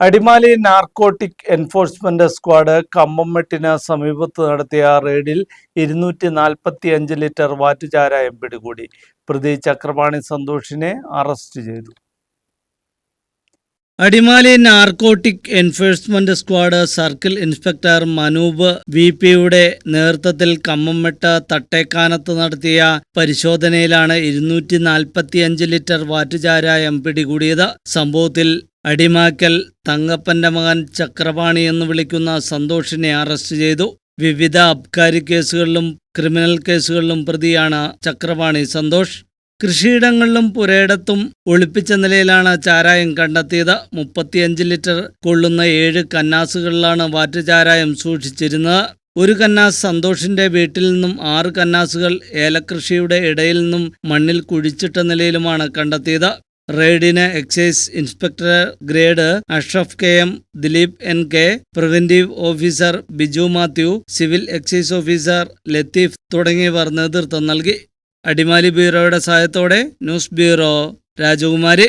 Adimali narcotic enforcement squad കമ്പംമെട്ടിന് സമീപത്ത് നടത്തിയ റെയ്ഡിൽ ഇരുന്നൂറ്റി നാൽപ്പത്തി അഞ്ച് ലിറ്റർ വാറ്റുചാരായം പിടികൂടി പ്രതി ചക്രപാണി സന്തോഷിനെ അറസ്റ്റ് ചെയ്തു. Adimali narcotic enforcement squad circle inspector Manoop V പിയുടെ നേതൃത്വത്തിൽ കമ്മംമെട്ട തട്ടേക്കാനത്ത് നടത്തിയ പരിശോധനയിലാണ് ഇരുന്നൂറ്റി നാൽപ്പത്തിയഞ്ച് ലിറ്റർ വാറ്റുചാരായം പിടികൂടിയത് സംഭവത്തിൽ അടിമാക്കൽ തങ്കപ്പന്റെ മകൻ ചക്രപാണി എന്ന് വിളിക്കുന്ന സന്തോഷിനെ അറസ്റ്റ് ചെയ്തു. വിവിധ അബ്കാരി കേസുകളിലും ക്രിമിനൽ കേസുകളിലും പ്രതിയാണ് ചക്രപാണി സന്തോഷ്. കൃഷിയിടങ്ങളിലും പുരയിടത്തും ഒളിപ്പിച്ച നിലയിലാണ് ചാരായം കണ്ടെത്തിയത്. മുപ്പത്തിയഞ്ച് ലിറ്റർ കൊള്ളുന്ന ഏഴ് കന്നാസുകളിലാണ് വാറ്റുചാരായം സൂക്ഷിച്ചിരുന്നത്. ഒരു കന്നാസ് സന്തോഷിന്റെ വീട്ടിൽ നിന്നും ആറ് കന്നാസുകൾ ഏലക്കൃഷിയുടെ ഇടയിൽ നിന്നും മണ്ണിൽ കുഴിച്ചിട്ട നിലയിലുമാണ് കണ്ടെത്തിയത്. റെയ്ഡിന് excise inspector grade Ashraf K M Dileep N K preventive officer Biju Mathew civil excise officer Latheef തുടങ്ങിയവർ നേതൃത്വം നൽകി. അടിമാലി ബ്യൂറോയുടെ സഹായത്തോടെ ന്യൂസ് ബ്യൂറോ രാജകുമാരി.